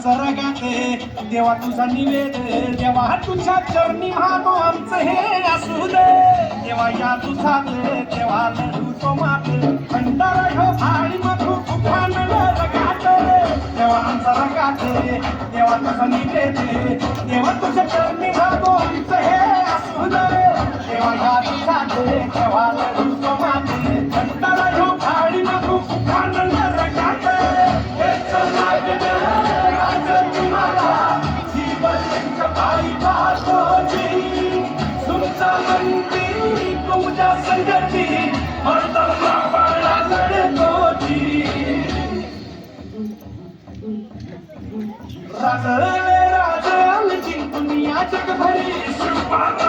आमचं रगाते देवा तुझा निवेद देवा तुझ्या चरणी मागो आमचं हे असू दे. देवा या तुझा देवा लढू तो माते भंडारा ह्यो भाळी मधू तुफान रगाते देवा आमचा रगाते देवा तुझा निवेद देवा तुझ्या चरणी मागो आमचं हे राजा राजाल जिंकून या जगभरी शिवबाला